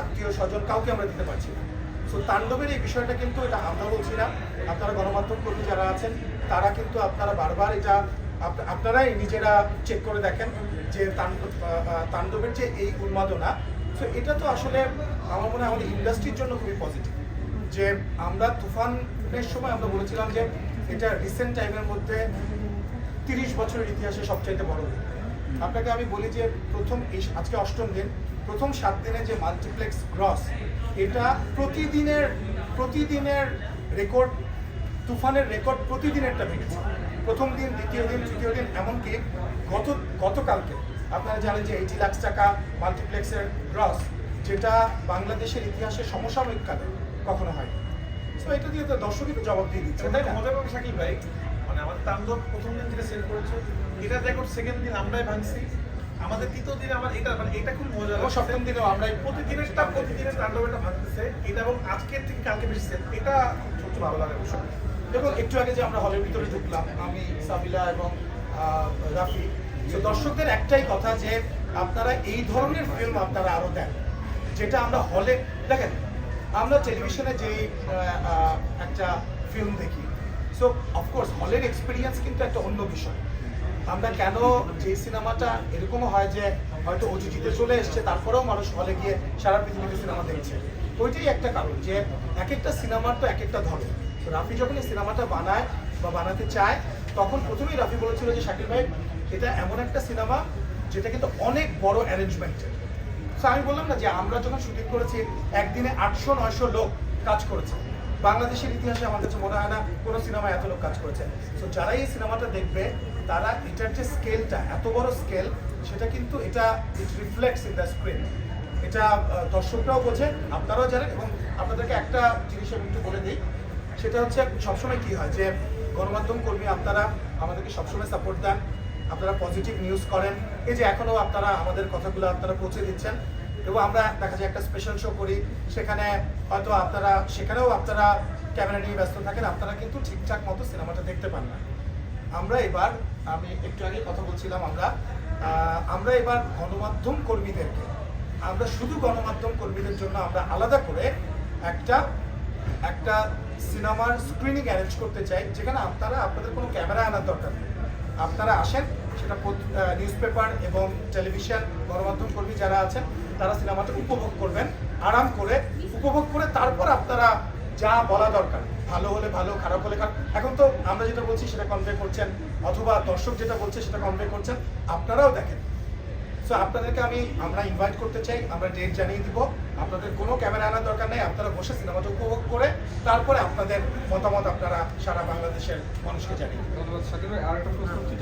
আত্মীয় স্বজন কাউকে আমরা দিতে পারছি না। সো তাণ্ডবের এই বিষয়টা কিন্তু এটা আমরা বলছি না। আপনারা গণমাধ্যম কর্মী যারা আছেন, তারা কিন্তু আপনারা বারবার এটা আপনারাই নিজেরা চেক করে দেখেন যে তাণ্ডবের যে এই উন্মাদনা সো এটা তো আসলে আমার মনে হয় আমাদের ইন্ডাস্ট্রির জন্য খুবই পজিটিভ যে আমরা তুফানের সময় আমরা বলেছিলাম যে এটা রিসেন্ট টাইমের মধ্যে তিরিশ বছরের ইতিহাসে সবচাইতে বড় আপনাকে আমি বলি যে প্রথম আজকে অষ্টম দিন প্রথম সাত দিনে যে মাল্টিপ্লেক্স গ্রস এটা প্রতিদিনের প্রতিদিনের রেকর্ড তুফানের রেকর্ড প্রতিদিনেরটা ভেঙেছে। প্রথম দিন দ্বিতীয় দিন তৃতীয় দিন এমনকি গত গতকালকে আপনারা জানেন যে এইটি লাখ টাকা মাল্টিপ্লেক্সের গ্রস যেটা বাংলাদেশের ইতিহাসে সমসাময়িক কালে কখনো হয় তো এটা দিয়ে তো দর্শকই তো জবাব দিয়ে দিচ্ছে তাই না? মজার ব্যাপার ভাই। মানে আমাদের তাণ্ডব প্রথম দিন থেকে সেল করেছে। এটা রেকর্ড সেকেন্ড দিন আমরাই ভাঙছি। আমাদের তৃতীয় দিন আবার এটা মানে এটা খুব মজা এবং সপ্তম দিনেও আমরাই প্রতিদিনেরটা প্রতিদিনের তাণ্ডব এটা ভাঙতেছে। এটা এবং আজকের থেকে কালকে বেশি সেল এটা সত্যি ভালো লাগে বিষয়। এবং একটু আগে যে আমরা হলের ভিতরে ঢুকলাম আমি সাবিলা এবং রাফি। তো দর্শকদের একটাই কথা যে আপনারা এই ধরনের ফিল্ম আপনারা আরও দেন যেটা আমরা হলে দেখেন আমরা টেলিভিশনে যে আহ, আহ, একটা ফিল্ম দেখি সো অফকোর্স হলের এক্সপিরিয়েন্স কিন্তু একটা অন্য বিষয়। আমরা কেন যে সিনেমাটা এরকমও হয় যে হয়তো ওটিটিতে চলে এসছে, তারপরেও মানুষ হলে গিয়ে সারা পৃথিবীতে সিনেমা দেখছে। ওইটাই একটা কারণ যে এক একটা সিনেমার তো এক একটা ধরন। তো রাফি যখন এই সিনেমাটা বানায় বা বানাতে চায়, তখন প্রথমেই রাফি বলেছিল যে, শাকিল ভাই, এটা এমন একটা সিনেমা যেটা কিন্তু অনেক বড় অ্যারেঞ্জমেন্টের তো আমি বললাম না যে আমরা যখন শুটিং করেছি, একদিনে আটশো নয়শো লোক কাজ করেছে। বাংলাদেশের ইতিহাসে আমার কাছে মনে হয় না কোনো সিনেমা এত লোক কাজ করেছে। তো যারা এই সিনেমাটা দেখবে, তারা এটার যে স্কেলটা এত বড় স্কেল সেটা কিন্তু এটা it reflects in the screen এটা দর্শকরাও বোঝে, আপনারাও জানেন, এবং আপনাদেরকে একটা জিনিস আমি একটু বলে দিই। সেটা হচ্ছে, সবসময় কি হয় যে, গণমাধ্যম কর্মী আপনারা আমাদেরকে সবসময় সাপোর্ট দেন, আপনারা পজিটিভ নিউজ করেন। এই যে এখনও আপনারা আমাদের কথাগুলো আপনারা পৌঁছে দিচ্ছেন এবং আমরা দেখা যায় একটা স্পেশাল শো করি। সেখানে হয়তো আপনারা, সেখানেও আপনারা ক্যামেরা নিয়ে ব্যস্ত থাকেন, আপনারা কিন্তু ঠিকঠাক মতো সিনেমাটা দেখতে পান না। আমরা এবার, আমি একটু আগে কথা বলছিলাম আমরা আমরা এবার গণমাধ্যম কর্মীদেরকে, আমরা শুধু গণমাধ্যম কর্মীদের জন্য আমরা আলাদা করে একটা একটা সিনেমার স্ক্রিনিং অ্যারেঞ্জ করতে চাই, যেখানে আপনারা, আপনাদের কোনো ক্যামেরা আনার দরকার নেই। আপনারা আসেন, সেটা নিউজ পেপার এবং টেলিভিশন গণমাধ্যম কর্মী যারা আছেন, তারা সিনেমাটা উপভোগ করবেন, আরাম করে, উপভোগ করে তারপর আপনারা যা বলা দরকার, ভালো হলে ভালো, খারাপ হলে খারাপ। এখন তো আমরা যেটা বলছি সেটা কনভে করছেন, অথবা দর্শক যেটা বলছে সেটা কনভে করছেন, আপনারাও দেখেন। সো আপনাদেরকে আমি, আমরা ইনভাইট করতে চাই, আমরা ডেট জানিয়ে দিব আপনাদের কোনো ক্যামেরা আনার দরকার নেই, আপনারা বসে সিনেমাটা উপভোগ করে, তারপরে আপনাদের মতামত আপনারা সারা বাংলাদেশের মানুষকে জানিয়ে। ধন্যবাদ শাকিল আর একটা প্রশ্ন হচ্ছে